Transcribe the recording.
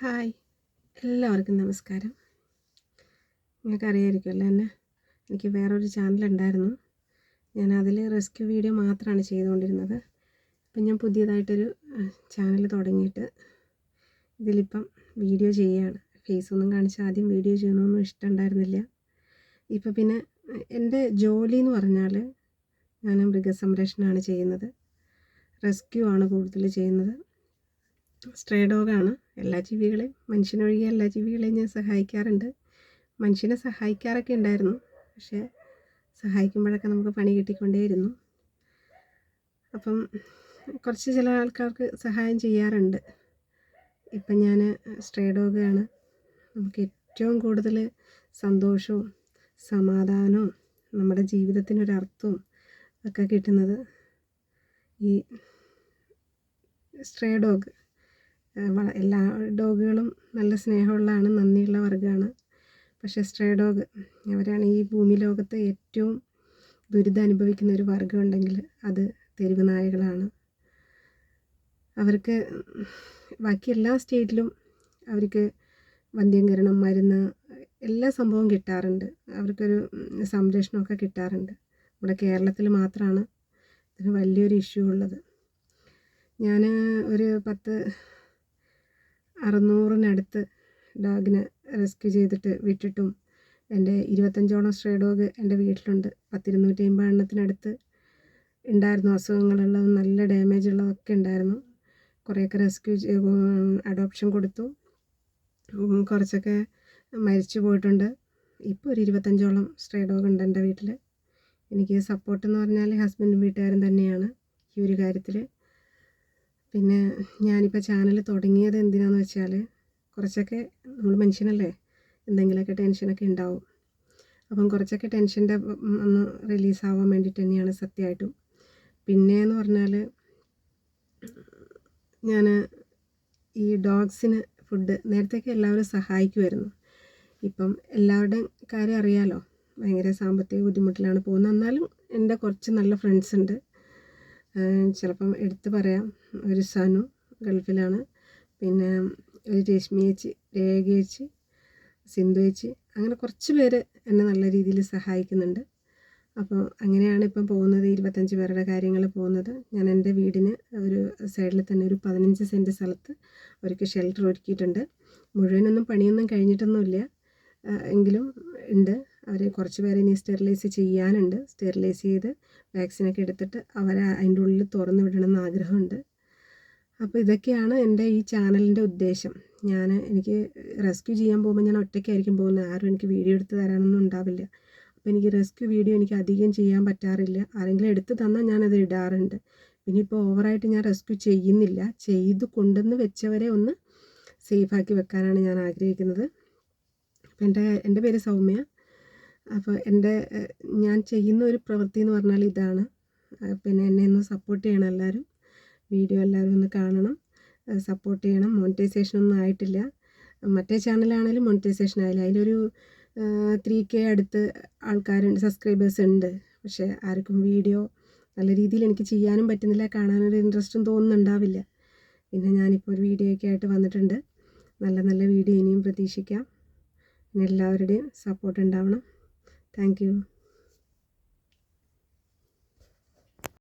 Hi. എല്ലാവർക്കും നമസ്കാരം. നിങ്ങൾക്കറിയായിരിക്കുമല്ലോ എന്നെ. എനിക്ക് വേറൊരു ചാനലുണ്ടായിരുന്നു ഞാൻ അതിൽ റെസ്ക്യൂ വീഡിയോ മാത്രമാണ് ചെയ്തുകൊണ്ടിരുന്നത്. അപ്പം ഞാൻ പുതിയതായിട്ടൊരു ചാനൽ തുടങ്ങിയിട്ട് ഇതിലിപ്പം വീഡിയോ ചെയ്യുകയാണ്. ഫേസൊന്നും കാണിച്ച് ആദ്യം വീഡിയോ ചെയ്യണമെന്നും ഇഷ്ടമുണ്ടായിരുന്നില്ല. ഇപ്പം പിന്നെ എന്റെ ജോലി എന്ന് പറഞ്ഞാൽ ഞാൻ മൃഗസംരക്ഷണമാണ് ചെയ്യുന്നത്. റെസ്ക്യൂ ആണ് കൂടുതൽ ചെയ്യുന്നത്. സ്ട്രേ ഡോഗാണ് എല്ലാ ജീവികളെയും മനുഷ്യനൊഴികെ എല്ലാ ജീവികളെയും ഞാൻ സഹായിക്കാറുണ്ട്. മനുഷ്യനെ സഹായിക്കാറൊക്കെ ഉണ്ടായിരുന്നു. പക്ഷേ സഹായിക്കുമ്പോഴൊക്കെ നമുക്ക് പണി കിട്ടിക്കൊണ്ടേയിരുന്നു. അപ്പം കുറച്ച് ചില ആൾക്കാർക്ക് സഹായം ചെയ്യാറുണ്ട്. ഇപ്പം ഞാൻ സ്ട്രേ ഡോഗാണ്. നമുക്ക് ഏറ്റവും കൂടുതൽ സന്തോഷവും സമാധാനവും നമ്മുടെ ജീവിതത്തിനൊരർത്ഥവും ഒക്കെ കിട്ടുന്നത് ഈ സ്ട്രേ ഡോഗ് എല്ലാ ഡോഗുകളും നല്ല സ്നേഹമുള്ളതാണ് നന്ദിയുള്ള വർഗമാണ് പക്ഷേ സ്ട്രേ ഡോഗ് അവരാണ് ഈ ഭൂമി ലോകത്ത് ഏറ്റവും ദുരിതം അനുഭവിക്കുന്ന ഒരു വർഗം ഉണ്ടെങ്കിൽ അത് തെരുവ് നായകളാണ്. അവർക്ക് ബാക്കി എല്ലാ സ്റ്റേറ്റിലും അവർക്ക് വന്ധ്യംകരണം മരുന്ന് എല്ലാ സംഭവവും കിട്ടാറുണ്ട്. അവർക്കൊരു സംരക്ഷണമൊക്കെ കിട്ടാറുണ്ട്. നമ്മുടെ കേരളത്തിൽ മാത്രമാണ് ഇതിന് വലിയൊരു ഇഷ്യൂ ഉള്ളത്. ഞാൻ ഒരു പത്ത് അറുന്നൂറിനടുത്ത് ഡോഗിനെ റെസ്ക്യൂ ചെയ്തിട്ട് വിട്ടിട്ടും എന്റെ ഇരുപത്തഞ്ചോളം സ്ട്രേ ഡോഗ് എന്റെ വീട്ടിലുണ്ട്. പത്തിരുന്നൂറ്റി അമ്പത് എണ്ണത്തിനടുത്ത് ഉണ്ടായിരുന്നു അസുഖങ്ങളുള്ളതും. നല്ല ഡാമേജ് ഉള്ളതൊക്കെ ഉണ്ടായിരുന്നു. കുറേയൊക്കെ റെസ്ക്യൂ അഡോപ്ഷൻ കൊടുത്തു. കുറച്ചൊക്കെ മരിച്ചു പോയിട്ടുണ്ട്. ഇപ്പോൾ ഒരു ഇരുപത്തഞ്ചോളം സ്ട്രേ ഡോഗ് ഉണ്ട് എന്റെ വീട്ടിൽ എനിക്ക് സപ്പോർട്ട് എന്ന് പറഞ്ഞാൽ ഹസ്ബൻഡും വീട്ടുകാരും തന്നെയാണ് ഈ ഒരു കാര്യത്തിൽ പിന്നെ ഞാനിപ്പോൾ ചാനൽ തുടങ്ങിയത് എന്തിനാന്ന് വെച്ചാൽ കുറച്ചൊക്കെ നമ്മൾ മനുഷ്യനല്ലേ എന്തെങ്കിലുമൊക്കെ ടെൻഷനൊക്കെ ഉണ്ടാവും. അപ്പം കുറച്ചൊക്കെ ടെൻഷന്റെ ഒന്ന് റിലീസാവാൻ വേണ്ടിയിട്ട് തന്നെയാണ് സത്യമായിട്ടും പിന്നെയെന്ന് പറഞ്ഞാൽ ഞാൻ ഈ ഡോഗ്സിന് ഫുഡ് നേരത്തെയൊക്കെ എല്ലാവരും സഹായിക്കുമായിരുന്നു ഇപ്പം എല്ലാവരുടെയും കാര്യം അറിയാലോ? ഭയങ്കര സാമ്പത്തിക ബുദ്ധിമുട്ടിലാണ് പോകുന്നത്. എന്നാലും എന്റെ കുറച്ച് നല്ല ഫ്രണ്ട്സ് ഉണ്ട്. ചിലപ്പം എടുത്ത് പറയാം. ഒരു സനു ഗൾഫിലാണ്. പിന്നെ ഒരു രശ്മി ചേച്ചി രേഖ ചേച്ചി സിന്ധു ചേച്ചി അങ്ങനെ കുറച്ച് പേര് എന്നെ നല്ല രീതിയിൽ സഹായിക്കുന്നുണ്ട്. അപ്പോൾ അങ്ങനെയാണ് ഇപ്പം പോകുന്നത് ഇരുപത്തഞ്ച് പേരുടെ കാര്യങ്ങൾ പോകുന്നത്. ഞാൻ എന്റെ വീടിന് ഒരു സൈഡിൽ തന്നെ ഒരു പതിനഞ്ച് സെന്റ് സ്ഥലത്ത് അവർക്ക് ഷെൽട്ടർ ഒരുക്കിയിട്ടുണ്ട്. മുഴുവനൊന്നും പണിയൊന്നും കഴിഞ്ഞിട്ടൊന്നുമില്ല. എങ്കിലും ഉണ്ട്. അവർ കുറച്ച് പേരെ ഇനി സ്റ്റെറിലൈസ് ചെയ്യാനുണ്ട്. സ്റ്റെറിലൈസ് ചെയ്ത് വാക്സിനൊക്കെ എടുത്തിട്ട് അവരെ അതിന്റെ ഉള്ളിൽ തുറന്നു വിടണമെന്ന് ആഗ്രഹമുണ്ട്. അപ്പോൾ ഇതൊക്കെയാണ് എന്റെ ഈ ചാനലിന്റെ ഉദ്ദേശം. ഞാൻ എനിക്ക് റെസ്ക്യൂ ചെയ്യാൻ പോകുമ്പോൾ ഞാൻ ഒറ്റയ്ക്കായിരിക്കും പോകുന്നത്. ആരും എനിക്ക് വീഡിയോ എടുത്ത് തരാനൊന്നും ഉണ്ടാവില്ല. അപ്പോൾ എനിക്ക് റെസ്ക്യൂ വീഡിയോ എനിക്ക് അധികം ചെയ്യാൻ പറ്റാറില്ല. ആരെങ്കിലും എടുത്ത് തന്നാൽ ഞാനത് ഇടാറുണ്ട്. ഇനിയിപ്പോൾ ഓവറായിട്ട് ഞാൻ റെസ്ക്യൂ ചെയ്യുന്നില്ല. ചെയ്ത് കൊണ്ടുവന്ന് വെച്ചവരെ ഒന്ന് സേഫാക്കി വെക്കാനാണ് ഞാൻ ആഗ്രഹിക്കുന്നത്. എന്റെ എന്റെ പേര് സൗമ്യ. അപ്പോൾ എന്റെ ഞാൻ ചെയ്യുന്ന ഒരു പ്രവൃത്തി എന്ന് പറഞ്ഞാൽ ഇതാണ്. പിന്നെ എന്നെ ഒന്ന് സപ്പോർട്ട് ചെയ്യണം എല്ലാവരും. വീഡിയോ എല്ലാവരും ഒന്ന് കാണണം. സപ്പോർട്ട് ചെയ്യണം. മോണിറ്റൈസേഷൻ ഒന്നും ആയിട്ടില്ല. മറ്റേ ചാനലാണെങ്കിലും മോണിറ്റൈസേഷൻ ആയില്ല. അതിലൊരു ത്രീ കെ അടുത്ത് ആൾക്കാരുണ്ട് സബ്സ്ക്രൈബേഴ്സ് ഉണ്ട്. പക്ഷേ ആർക്കും വീഡിയോ നല്ല രീതിയിൽ എനിക്ക് ചെയ്യാനും പറ്റുന്നില്ല കാണാനൊരു ഇൻട്രസ്റ്റും തോന്നുന്നുണ്ടാവില്ല. പിന്നെ ഞാനിപ്പോൾ ഒരു വീഡിയോ ഒക്കെ ആയിട്ട് വന്നിട്ടുണ്ട്. നല്ല നല്ല വീഡിയോ ഇനിയും പ്രതീക്ഷിക്കാം. എല്ലാവരുടെയും സപ്പോർട്ട് ഉണ്ടാവണം. താങ്ക്